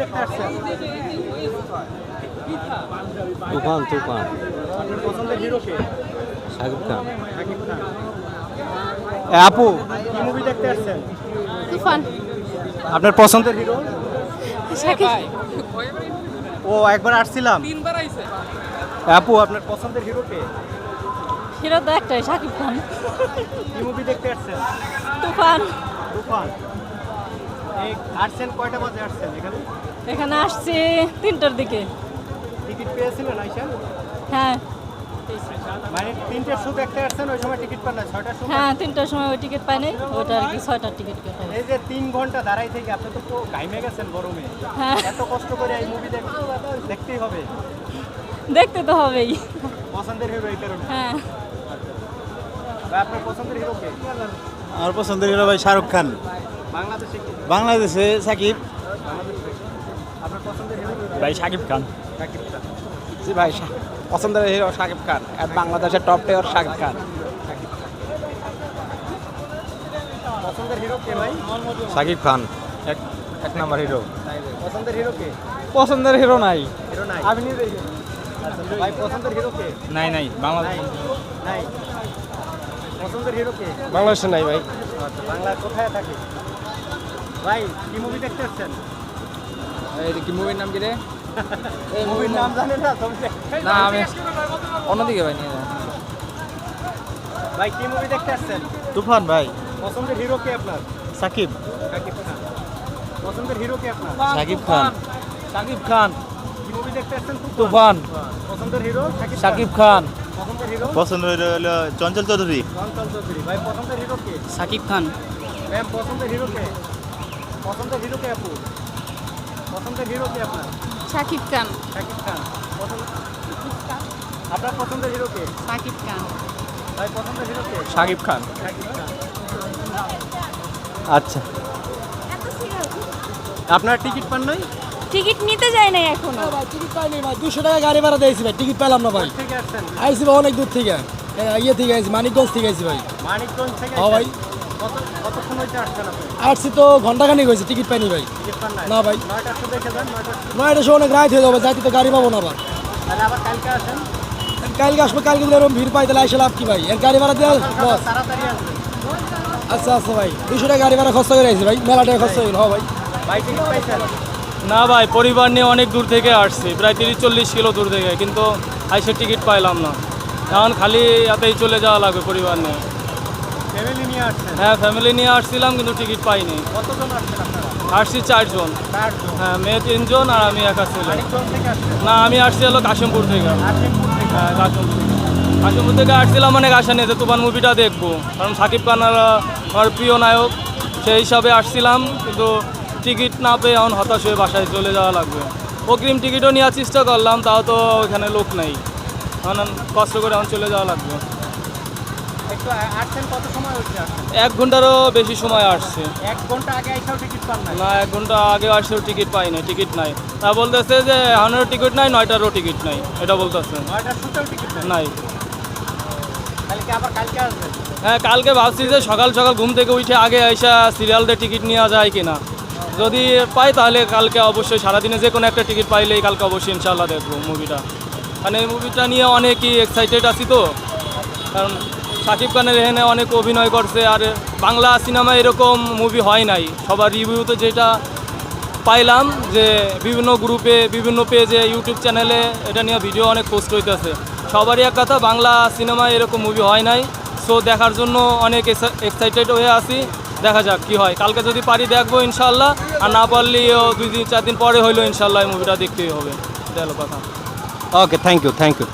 দেখতে আসছেন তুফান তুফান। আপনার পছন্দের হিরো কে শাকিব খান। শাকিব খান আপু। কি মুভি দেখতে আসছেন তুফান। আপনার পছন্দের হিরো? শাকিব। ও একবার আসছিলাম। এ, আপু আপনার পছন্দের হিরো কে? হিরো তো একটাই শাকিব খান। কি মুভি দেখতে আসছেন? তুফান। তুফান। এই আসছেন কয়টা বাজে আসছেন এখানে? এখানে আসছি তিনটার দিকে। টিকিট পেয়েছিলেন আইসা? হ্যাঁ। মানে তিনটের দেখতে আসছেন ওই সময় টিকিট পান না ছয়টার সময়? হ্যাঁ তিনটার সময় ওই টিকিট পাই নাই ওইটা আর কি ছয়টার টিকিট কেটে এই যে তিন ঘণ্টা দাঁড়াই থেকে আপনি তো ঘাইমে গেছেন গরমে। হ্যাঁ। এত কষ্ট করে এই মুভি দেখতেই হবে। দেখতে তো হবেই। পছন্দের হিরো এই কারণে। হ্যাঁ। আপনার পছন্দের হিরো কে? আমার পছন্দের হিরো ভাই শাহরুখ খান। বাংলাদেশে বাংলাদেশে সাকিব বাংলাদেশে আপনার পছন্দের হিরো কে? ভাই শাকিব খান। শাকিব খান। জি ভাই পছন্দের হিরো শাকিব খান। আর বাংলাদেশের টপ টেয়ার শাকিব খান। পছন্দের হিরো কে ভাই? শাকিব খান। এক এক নাম্বার হিরো। পছন্দের হিরো কে? পছন্দের হিরো নাই। হিরো নাই। আমি ভাই পছন্দের হিরো কে? নাই নাই। বাংলাদেশ নাই। নাই। পছন্দের হিরো কে? বাংলাদেশে নাই ভাই। আচ্ছা বাংলা কোথায় থাকে? ভাই কি মুভি দেখতে আসছেন? এই কি মুভির নাম কি রে? মুভির নাম জানেন না তবে না আমি অন্যদিকে ভাই নিয়ে ভাই কি মুভি দেখতে আসছেন? তুফান ভাই। পছন্দের হিরো কে আপনার? সাকিব। শাকিব খান। পছন্দের হিরো কে আপনার? সাকিব খান। সাকিব খান। কি মুভি দেখতে আসছেন তুফান? পছন্দের হিরো? শাকিব সাকিব খান। পছন্দের হিরো? পছন্দ হলো চঞ্চল চৌধুরী। চঞ্চল চৌধুরী। ভাই পছন্দের হিরো কে? সাকিব খান। ম্যাম পছন্দের হিরো কে? পছন্দের হিরো কে আপু? পছন্দের হিরো কে আপনার? শাকিব খান। শাকিব খান। পছন্দ আপনার পছন্দের হিরো কে? শাকিব খান। ভাই পছন্দের হিরো কে? সাকিব খান। শাকিব খান। আচ্ছা। আপনার টিকিট পান নাই? টিকিট নিতে যায় নাই এখনও। টিকিট পাইনি ভাই। দুশো টাকা গাড়ি ভাড়া দিয়েছি ভাই। টিকিট পেলাম না ভাই। আইসি ভাই অনেক দূর থেকে। ইয়ে থেকে আইসি মানিকগঞ্জ থেকে আইসি ভাই। মানিকগঞ্জ থেকে হ্যাঁ ভাই। আসছি তো ঘন্টাখানিক হয়েছে, টিকিট পাইনি ভাই। না ভাই। নয়টার সময় অনেক রাত হয়ে যাবে, যাইতে তো গাড়ি পাবো না আবার। কালকে আসব, কালকে যদি এরকম ভিড় পাই, তাহলে আইসে লাভ কি ভাই? এর গাড়ি ভাড়া দেওয়া আচ্ছা আচ্ছা ভাই দুশো টাকা গাড়ি ভাড়া খরচা করে আইসি ভাই, মেলা খরচা হইল হ্যাঁ ভাই। না ভাই, পরিবার নিয়ে অনেক দূর থেকে আসছি, প্রায় তিরিশ চল্লিশ কিলো দূর থেকে, কিন্তু আইসে টিকিট পাইলাম না। এখন খালি এতেই চলে যাওয়া লাগবে পরিবার নিয়ে। ফ্যামিলি নিয়ে আসছেন? হ্যাঁ ফ্যামিলি নিয়ে আসছিলাম কিন্তু টিকিট পাইনি। কতজন আসছেন আপনারা? আসছি চারজন। চারজন? হ্যাঁ মেয়ে তিনজন আর আমি একা ছিলাম না আমি আসছি হলো কাশিমপুর থেকে। হ্যাঁ কাশিমপুর কাশিমপুর থেকে আসছিলাম অনেক আশা নিয়ে যে তুফান মুভিটা দেখব। কারণ সাকিব খান আমার প্রিয় নায়ক সেই হিসাবে আসছিলাম কিন্তু টিকিট না পেয়ে এখন হতাশ হয়ে বাসায় চলে যাওয়া লাগবে। অগ্রিম টিকিটও নেওয়ার চেষ্টা করলাম তাও তো ওখানে লোক নেই। এখন কষ্ট করে এখন চলে যাওয়া লাগবে। একটু আসছেন কত সময় হচ্ছে এক ঘন্টারও বেশি সময় আসছে। এক ঘণ্টা আগে আইসাও টিকিট পান নাই? না এক ঘণ্টা আগে আসছেও টিকিট নাই তা বলতেছে যে এখনেরও টিকিট নাই নয়টারও টিকিট নাই এটা বলতেছে। নয়টার শুতেও টিকিট নাই? কালকে আবার কালকে আসবেন হ্যাঁ কালকে ভাবছি যে সকাল সকাল ঘুম থেকে উঠে আগে আইসা সিরিয়ালদের টিকিট নেওয়া যায় কিনা। যদি পাই তাহলে কালকে অবশ্যই সারাদিনে যে কোনো একটা টিকিট পাইলেই কালকে অবশ্যই ইনশাল্লাহ দেখব মুভিটা। মানে এই মুভিটা নিয়ে অনেকই এক্সাইটেড আছি তো। কারণ সাকিব খানের এখানে অনেক অভিনয় করছে আর বাংলা সিনেমা এরকম মুভি হয় নাই। সবার রিভিউতে যেটা পাইলাম যে বিভিন্ন গ্রুপে বিভিন্ন পেজে ইউটিউব চ্যানেলে এটা নিয়ে ভিডিও অনেক পোস্ট হইতেছে। সবারই এক কথা, বাংলা সিনেমা এরকম মুভি হয় নাই। সো দেখার জন্য অনেক এক্সাইটেড হয়ে আছি। দেখা যাক কি হয়। কালকে যদি পারি দেখব ইনশাল্লাহ আর না পারলেও দুই দিন, চার দিন পরে হইলেও ইনশাল্লাহ এই মুভিটা দেখতেই হবে। হলো কথা okay thank you thank you